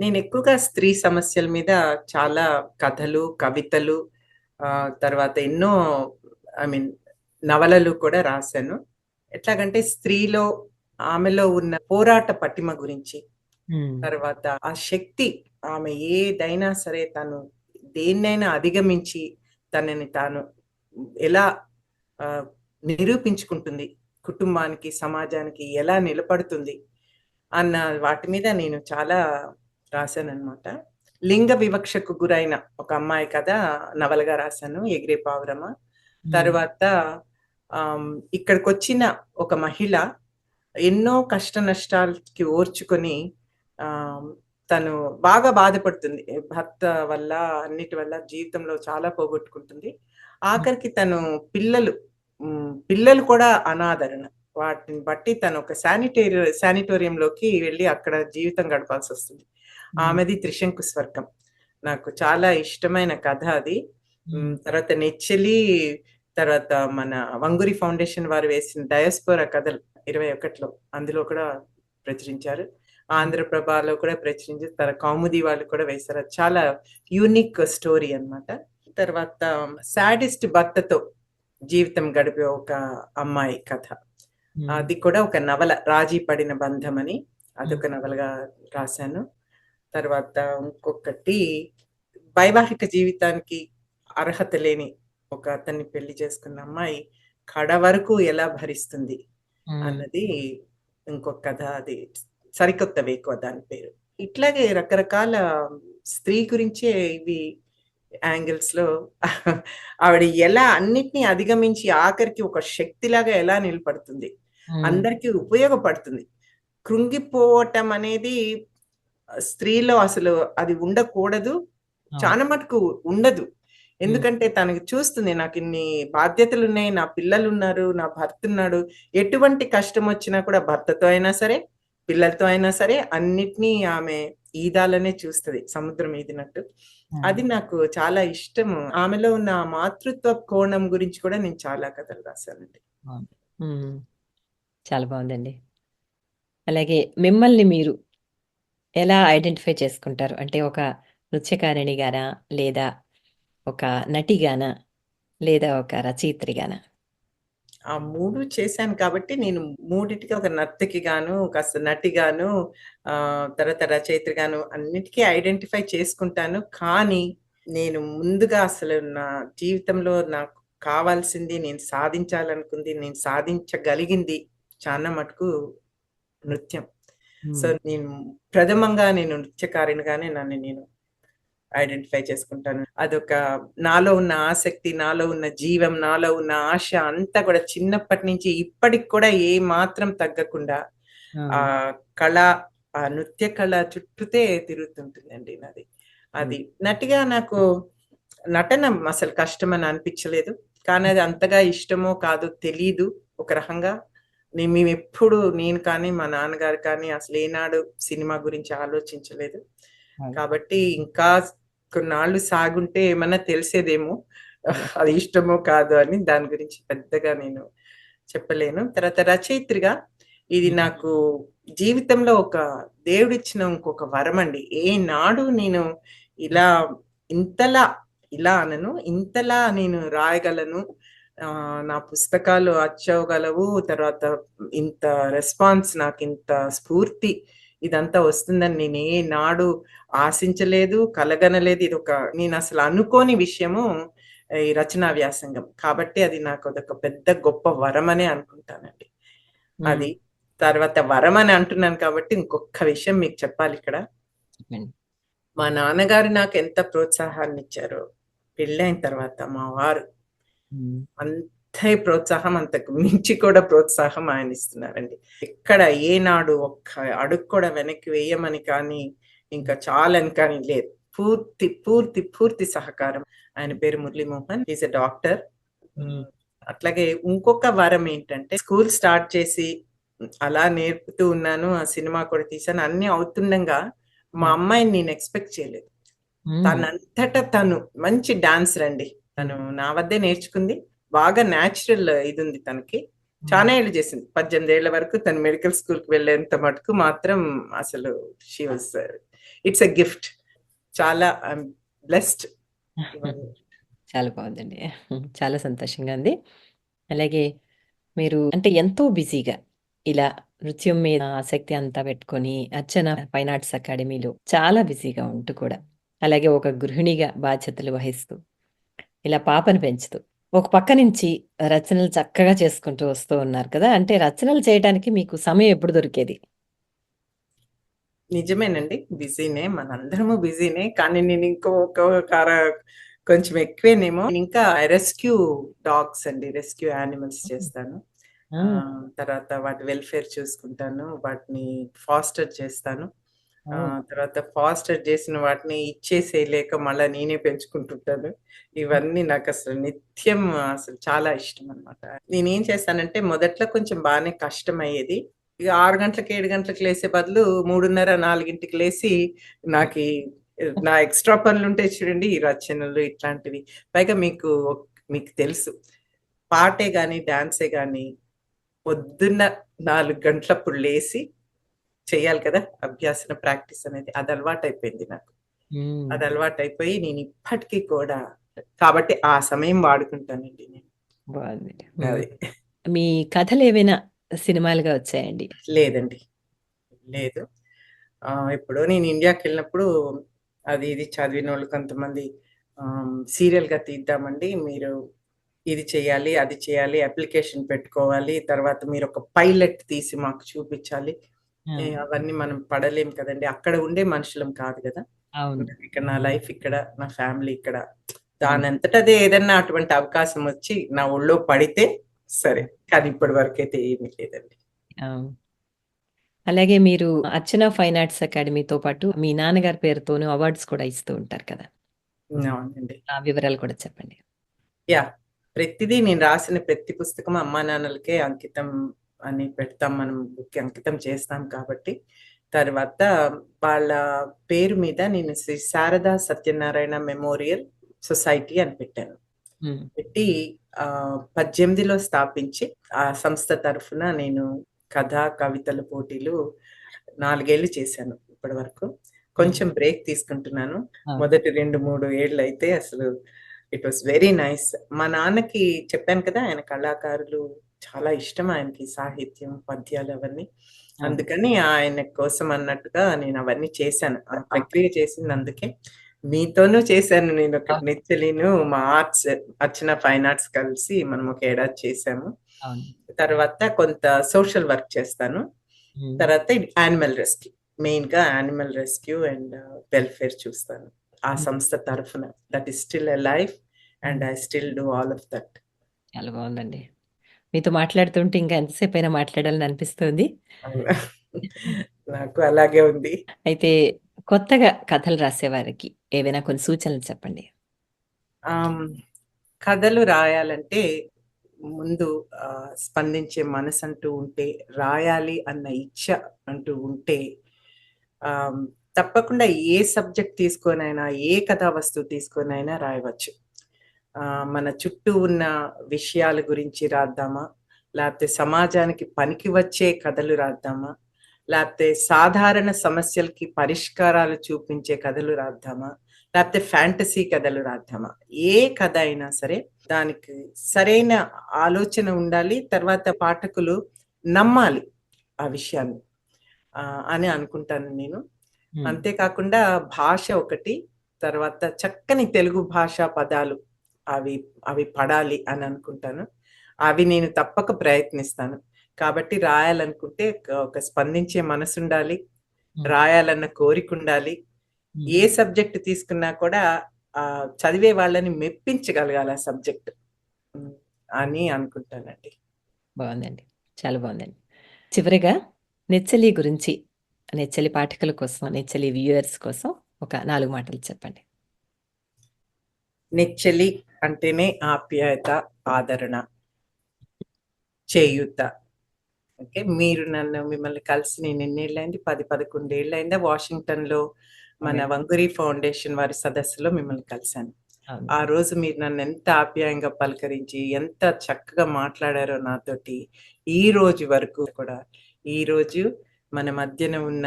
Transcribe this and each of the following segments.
నేను ఎక్కువగా స్త్రీ సమస్యల మీద చాలా కథలు, కవితలు తర్వాత ఎన్నో ఐ మీన్ నవలలు కూడా రాశాను. ఎట్లాగంటే స్త్రీలో ఆమెలో ఉన్న పోరాట పటిమ గురించి. తర్వాత ఆ శక్తి ఆమె ఏదైనా సరే తను దేన్నైనా అధిగమించి తనని తాను ఎలా నిరూపించుకుంటుంది. కుటుంబానికి, సమాజానికి ఎలా నిలబడుతుంది అన్న వాటి మీద నేను చాలా రాశాననమాట. లింగ వివక్షకు గురైన ఒక అమ్మాయి కథ నవలగా రాశాను 'ఎగిరే పావురమ'. తర్వాత ఆహ్, ఇక్కడికొచ్చిన ఒక మహిళ ఎన్నో కష్ట నష్టాలకి ఓర్చుకొని తను బాగా బాధపడుతుంది. భర్త వల్ల, అన్నిటి వల్ల జీవితంలో చాలా పోగొట్టుకుంటుంది. ఆఖరికి తను పిల్లలు పిల్లలు కూడా అనాదరణ. వాటిని బట్టి తను ఒక శానిటేరి శానిటోరియంలోకి వెళ్ళి అక్కడ జీవితం గడపాల్సొస్తుంది. హ్మ్. ఆమెది 'త్రిశంకు స్వర్గం'. నాకు చాలా ఇష్టమైన కథ అది. తర్వాత 'నెచ్చెలి' తర్వాత మన 'వంగూరి ఫౌండేషన్' వారు వేసిన 'డయాస్పోరా' కథలు 21లో అందులో కూడా ప్రచురించారు. 'ఆంధ్రప్రభలో' కూడా ప్రచురించారు. తర్వాత 'కౌముది' వాళ్ళు కూడా వేశారు. అది చాలా యూనిక్ స్టోరీ అన్నమాట. తర్వాత సాడిస్ట్ భర్తతో జీవితం గడిపే ఒక అమ్మాయి కథ. అది కూడా ఒక నవల 'రాజీ పడిన బంధం' అని అదొక. నవలగా రాశాను. తర్వాత ఇంకొకటి వైవాహిక జీవితానికి అర్హత లేని ఒక అతన్ని పెళ్ళి చేసుకున్న అమ్మాయి కడ వరకు ఎలా భరిస్తుంది. అన్నది ఇంకొక కథ అది సరికొత్త వేకువ దాని పేరు. ఇట్లాగే రకరకాల స్త్రీ గురించే ఇవి యాంగిల్స్‌లో ఆవిడ ఎలా అన్నిటిని అధిగమించి ఆఖరికి ఒక శక్తిలాగా ఎలా నిలబడుతుంది. అందరికి ఉపయోగపడుతుంది. కృంగిపోవటం అనేది స్త్రీలో అసలు అది ఉండకూడదు. చాలా మటుకు ఉండదు. ఎందుకంటే తనకి చూస్తుంది నాకిన్ని బాధ్యతలున్నాయి. నా పిల్లలున్నారు. నా భర్తున్నాడు. ఎటువంటి కష్టమొచ్చినా కూడా భర్తతో అయినా సరే, పిల్లలతో అయినా సరే అన్నిటిని ఆమె ఈదాలనే చూస్తది. సముద్రం ఈదినట్టు. అది. నాకు చాలా ఇష్టము. ఆమెలో ఉన్న ఆ మాతృత్వ కోణం గురించి కూడా నేను చాలా కథలు రాశానండి. చాలా బావుందండి. అలాగే మిమ్మల్ని మీరు ఎలా ఐడెంటిఫై చేసుకుంటారు? అంటే ఒక నృత్యకారిణిగానా? లేదా ఒక నటిగానా? లేదా ఒక రచయిత్రిగానా? ఆ 3 చేశాను కాబట్టి నేను మూడిటికి ఒక నర్తకిగాను, కాస్త నటిగాను, తర్వాత రచయిత్రిగాను అన్నిటికీ ఐడెంటిఫై చేసుకుంటాను. కానీ నేను ముందుగా అసలు నా జీవితంలో నాకు కావాల్సింది, నేను సాధించాలనుకుంది, నేను సాధించగలిగింది చాలా మటుకు నృత్యం. సో. నేను ప్రథమంగా నేను నృత్యకారిణిగానే నన్ను నేను ఐడెంటిఫై చేసుకుంటాను. అదొక నాలో ఉన్న ఆసక్తి, నాలో ఉన్న జీవం, నాలో ఉన్న ఆశ అంతా కూడా చిన్నప్పటి నుంచి ఇప్పటికి కూడా ఏ మాత్రం తగ్గకుండా ఆ! కళ, ఆ నృత్య కళ చుట్టూతే తిరుగుతుంటుందండి నాది. అది. నటిగా నాకు నటన అసలు కష్టమని అనిపించలేదు. కానీ అది అంతగా ఇష్టమో కాదో తెలీదు ఒక రకంగా. నే మేమెప్పుడు నేను కానీ, మా నాన్నగారు కానీ అసలేనాడు సినిమా గురించి ఆలోచించలేదు. కాబట్టి ఇంకా కొన్నాళ్ళు సాగుంటే ఏమన్నా తెలిసేదేమో. అదే. ఇష్టమో కాదో అని దాని గురించి పెద్దగా నేను చెప్పలేను. తర్వాత రచయిత్రిగా ఇది. నాకు జీవితంలో ఒక దేవుడిచ్చిన ఇంకొక వరమండి. ఏనాడు నేను ఇలా ఇంతలా ఇలా అనను. ఇంతలా నేను రాయగలను. నా పుస్తకాలు అచ్చవగలవు. తర్వాత ఇంత రెస్పాన్స్ నాకింత స్ఫూర్తి ఇదంతా వస్తుందని నేనేనాడు ఆశించలేదు, కలగనలేదు. ఇదొక నేనసలు అనుకోని విషయము ఈ రచనా వ్యాసంగం. కాబట్టి అది నాకు అదొక పెద్ద గొప్ప వరమనే అనుకుంటానండి. అది. తర్వాత వరమని అంటున్నాను కాబట్టి ఇంకొక్క విషయం మీకు చెప్పాలిక్కడ. చెప్పండి. మా నాన్నగారు నాకెంత ప్రోత్సాహాన్నిచ్చారో, పెళ్ళైన తర్వాత మా వారు హ్మ్. అంతే ప్రోత్సాహం అంతకు మించి కూడా ప్రోత్సాహం ఆయనిస్తున్నారండి. ఎక్కడ ఏనాడు ఒక్క అడుగు కూడా వెనక్కి వేయమని కానీ, ఇంకా చాలని కానీ లేదు. పూర్తి, పూర్తి, పూర్తి సహకారం. ఆయన పేరు మురళీమోహన్. Is a doctor. అట్లాగే ఇంకొక వరం ఏంటంటే స్కూల్ స్టార్ట్ చేసి అలా నేర్పుతూ ఉన్నాను. ఆ సినిమా కూడా తీశాను. అన్నీ అవుతుండంగా మా. అమ్మాయిని నేను ఎక్స్‌పెక్ట్ చేయలేదు. తనంతట తను మంచి డాన్సర్ అండి. తను. నా వద్దే నేర్చుకుంది. బాగా నేచురల్ ఇదుంది తనకి. చానా హ్మ్. ఏళ్ళు చేసింది. 18 ఏళ్ళ వరకు తను మెడికల్ స్కూల్‌కి వెళ్ళేంత మటుకు మాత్రం అసలు she was it's a gift చాలా బ్లెస్డ్ చాలా బాగుందండి. చాలా సంతోషంగా ఉంది. అలాగే మీరు అంటే ఎంతో బిజీగా ఇలా నృత్యం మీద ఆసక్తి అంతా పెట్టుకొని అర్చన ఫైన్ ఆర్ట్స్ అకాడమీలో చాలా బిజీగా ఉంటూ కూడా అలాగే ఒక గృహిణిగా బాధ్యతలు వహిస్తూ ఇలా పాపను పెంచుతూ ఒక పక్క నుంచి రచనలు చక్కగా చేసుకుంటూ వస్తూ ఉన్నారు కదా! అంటే రచనలు చేయటానికి మీకు సమయం ఎప్పుడు దొరికేది? నిజమేనండి. బిజీనే. మనందరము బిజీనే. కానీ నేను ఇంకో ఒక కార కొంచెం ఎక్కువేనేమో. ఇంకా రెస్క్యూ డాగ్స్ అండి. రెస్క్యూ యానిమల్స్ చేస్తాను. తర్వాత వాటి వెల్‌ఫేర్ చూసుకుంటాను. వాటిని ఫాస్టర్ చేస్తాను. తర్వాత ఫాస్టర్ చేసిన వాటిని ఇచ్చేసేయలేక మళ్ళా నేనే పెంచుకుంటుంటాను. ఇవన్నీ నాకసలు నిత్యం అసలు చాలా ఇష్టమనమాట. నేనేం చేస్తానంటే మొదట్లో కొంచెం బానే కష్టమయ్యేది. ఇగ 6 గంటలకి, 7 గంటలకి లేసే బదులు 3:30, 4కి లేసి నాకీ నా ఎక్స్‌ట్రా పనులుంటాయి చూడండి. ఈ రచనలు ఇట్లాంటివి. పైగా మీకు మీకు తెలుసు. పాటే గాని, డాన్సే గాని పొద్దున్న 4 గంటలప్పుడు లేసి చెయ్యాలి కదా! అభ్యాసన ప్రాక్టీస్ అనేది. అది అలవాటయిపోయింది నాకు. హ్మ్. అది అలవాటయిపోయి నేను ఇప్పటికి కూడా కాబట్టి ఆ సమయం వాడుకుంటానండి నేను. హ్మ్. అది. మీ కథలేవైనా సినిమాలుగా వచ్చాయండి? లేదండి. లేదు. ఆహ్, ఎప్పుడో నేను ఇండియాకెళ్ళినప్పుడు అది ఇది చదివినోళ్ళు కొంతమంది ఆహ్, సీరియల్‌గా తీద్దామండి. మీరు ఇది చేయాలి, అది చేయాలి, అప్లికేషన్ పెట్టుకోవాలి. తర్వాత మీరొక పైలట్ తీసి మాకు ఆ! అవన్నీ మనం పడలేం కదండీ. అక్కడ ఉండే మనుషులం కాదు గదా! అవును. ఇక్కడ నా లైఫ్ ఇక్కడ, నా ఫ్యామిలీ ఇక్కడ. హ్మ్. దానంతట అదే ఏదన్నా అటువంటి అవకాశం వచ్చి నా ఒళ్ళో పడితే సరే. కానీ ఇప్పటి వరకైతే ఏమీ లేదండి. అలాగే మీరు అర్చన ఫైన్ ఆర్ట్స్ అకాడమీతో పాటు మీ నాన్నగారి పేరుతోను అవార్డ్స్ కూడా ఇస్తూ ఉంటారు కదా! అవునండి. ఆ వివరాలు కూడా చెప్పండి. యాహ్! ప్రతిదీ నేను రాసిన ప్రతి పుస్తకం అమ్మానాన్నలకే అంకితం అని పెడతాం మనం అంకితం చేస్తాం కాబట్టి, తర్వాత వాళ్ళ పేరు మీద నేను శ్రీ శారదా సత్యనారాయణ మెమోరియల్ సొసైటీ అని పెట్టాను. పెట్టి 18లో స్థాపించి ఆ సంస్థ తరఫున నేను కథ, కవితల పోటీలు 4 ఏళ్ళు చేశాను ఇప్పటి వరకు. కొంచెం బ్రేక్ తీసుకుంటున్నాను. మొదటి 2, 3 ఏళ్ళయితే అసలు ఇట్ వాస్ వెరీ నైస్. మా నాన్నకి చెప్పాను కదా! ఆయన కళాకారులు చాలా ఇష్టం ఆయనకి సాహిత్యం, పద్యాలు అవన్నీ. అవును. అందుకని ఆయన కోసం అన్నట్టుగా నేను అవన్నీ చేశాను. ఆ ప్రక్రియ చేసింది అందుకే. మీతోనూ చేశాను నేను అవును. నెచ్చెలిను మా ఆర్ట్స్ అర్చన ఫైన్ ఆర్ట్స్ కలిసి మనం ఒక ఏడాది చేశాము. తర్వాత కొంత సోషల్ వర్క్ చేస్తాను. తర్వాత యానిమల్ రెస్క్యూ. మెయిన్‌గా యానిమల్ రెస్క్యూ అండ్ వెల్‌ఫేర్ చూస్తాను. ఆ. సంస్థ తరఫున. That is still alive and hmm. I still do all of that. చాలా బావుందండి. మీతో మాట్లాడుతుంటే ఇంకా ఎంతసేపైనా మాట్లాడాలని అనిపిస్తుంది. అవునా? నాకు అలాగే ఉంది. అయితే కొత్తగా కథలు రాసేవారికి ఏవైనా కొన్ని సూచనలు చెప్పండి. కథలు రాయాలంటే ముందు ఆహ్, స్పందించే మనసంటూ ఉంటే, రాయాలి అన్న ఇచ్చ అంటూ ఉంటే తప్పకుండా ఏ సబ్జెక్ట్ తీసుకొనైనా, ఏ కథా వస్తువు తీసుకొనైనా రాయవచ్చు. మన చుట్టూ ఉన్న విషయాల గురించి రాద్దామా? లేపోతే సమాజానికి పనికి వచ్చే కథలు రాద్దామా? లేపోతే సాధారణ సమస్యలకి పరిష్కారాలు చూపించే కథలు రాద్దామా? లేపోతే ఫ్యాంటసీ కథలు రాద్దామా? ఏ కథ అయినా సరే దానికి సరైన ఆలోచన ఉండాలి. తర్వాత పాఠకులు నమ్మాలి ఆ విషయాన్ని. అని అనుకుంటాను నేను. హ్మ్. అంతే కాకుండా భాష ఒకటి, తర్వాత చక్కని తెలుగు భాషా పదాలు అవి అవి పడాలి అని అనుకుంటాను. అవి నేను తప్పక ప్రయత్నిస్తాను. కాబట్టి రాయాలనుకుంటే ఒక స్పందించే మనసుండాలి. హ్మ్. రాయాలన్న కోరికుండాలి. హ్మ్. ఏ సబ్జెక్ట్ తీసుకున్నా కూడా చదివే వాళ్ళని మెప్పించగలగాలి ఆ సబ్జెక్ట్. అని అనుకుంటానండి. బావుందండి. చాలా బావుందండి. చివరగా నెచ్చెలి గురించి, నెచ్చెలి పాఠకుల కోసం, నెచ్చెలి వ్యూయర్స్ కోసం ఒక 4 మాటలు చెప్పండి. నెచ్చెలి అంటేనే ఆప్యాయత, ఆదరణ. చేయూత. ఓకే. మీరు నన్ను మిమ్మల్ని కలిసి నేను ఎన్నేళ్ళయింది? 10, 11 ఏళ్ళయిందా? వాషింగ్టన్‌లో మన. వంగూరి ఫౌండేషన్ వారి సదస్సులో మిమ్మల్ని కలిసాను. అవును. ఆ రోజు మీరు నన్నెంత ఆప్యాయంగా పలకరించి, ఎంత చక్కగా మాట్లాడారో నాతోటి. ఈ రోజు వరకు కూడా, ఈరోజు మన మధ్యన ఉన్న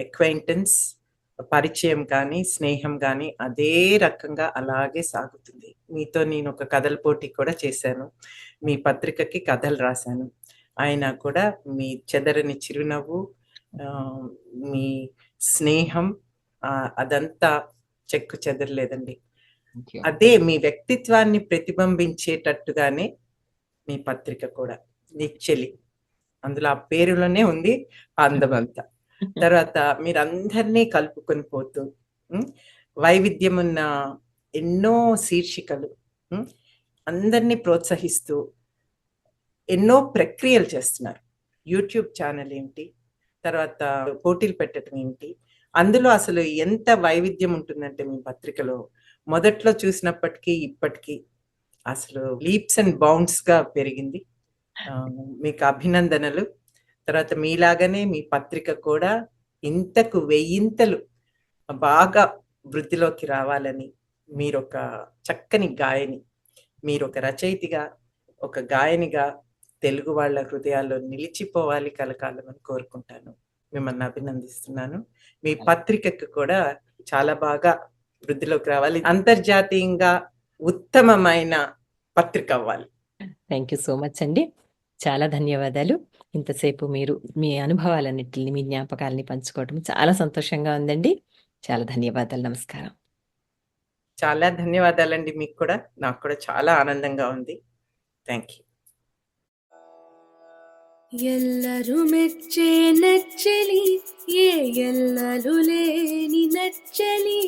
అక్వైంటెన్స్ పరిచయం కానీ, స్నేహం గానీ అదే రకంగా అలాగే సాగుతుంది. మీతో నేనొక కథల పోటీ కూడా చేశాను. మీ పత్రికకి కథలు రాశాను. అయినా కూడా మీ చెదరని చిరునవ్వు మీ స్నేహం అదంతా చెక్కు చెదరలేదండి. అదే మీ వ్యక్తిత్వాన్ని ప్రతిబింబించేటట్టుగానే మీ పత్రిక కూడా. నిచ్చెలి. అందులో ఆ పేరులోనే ఉంది అందమంతా. తర్వాత మీరందరినీ కలుపుకొని పోతూ వైవిధ్యమున్న ఎన్నో శీర్షికలు అందరినీ ప్రోత్సహిస్తూ ఎన్నో ప్రక్రియలు చేస్తున్నారు. యూట్యూబ్ ఛానల్ ఏంటి? తర్వాత పోటీలు పెట్టడం ఏంటి? అందులో అసలు ఎంత వైవిధ్యం ఉంటుందంటే మీ పత్రికలో మొదట్లో చూసినప్పటికీ, ఇప్పటికీ అసలు లీప్స్ అండ్ బౌండ్స్‌గా పెరిగింది. మీకు అభినందనలు. తర్వాత మీలాగానే మీ పత్రిక కూడా ఇంతకు వెయ్యింతలు బాగా వృద్ధిలోకి రావాలని మీరొక చక్కని గాయని. మీరొక రచయితగా, ఒక గాయనిగా తెలుగు వాళ్ళ హృదయాల్లో నిలిచిపోవాలి కలకాలమని కోరుకుంటాను. మిమ్మల్ని అభినందిస్తున్నాను. మీ పత్రికకు కూడా చాలా బాగా వృద్ధిలోకి రావాలి. అంతర్జాతీయంగా ఉత్తమమైన పత్రిక అవ్వాలి. థ్యాంక్ యూ సో మచ్ అండి. చాలా ధన్యవాదాలు. ఇంతసేపు మీరు మీ అనుభవాలన్నిటిని, మీ జ్ఞాపకాల్ని పంచుకోవటం చాలా సంతోషంగా ఉందండి. చాలా ధన్యవాదాలు. నమస్కారం. చాలా ధన్యవాదాలండి మీకు కూడా. నాకు కూడా చాలా ఆనందంగా ఉంది. Thank you. ಎಲ್ಲರೂ ಮೆಚ್ಚೆ ನಚ್ಚಲಿ ಏ ಎಲ್ಲಲು ಲೇನಿ ನಚ್ಚಲಿ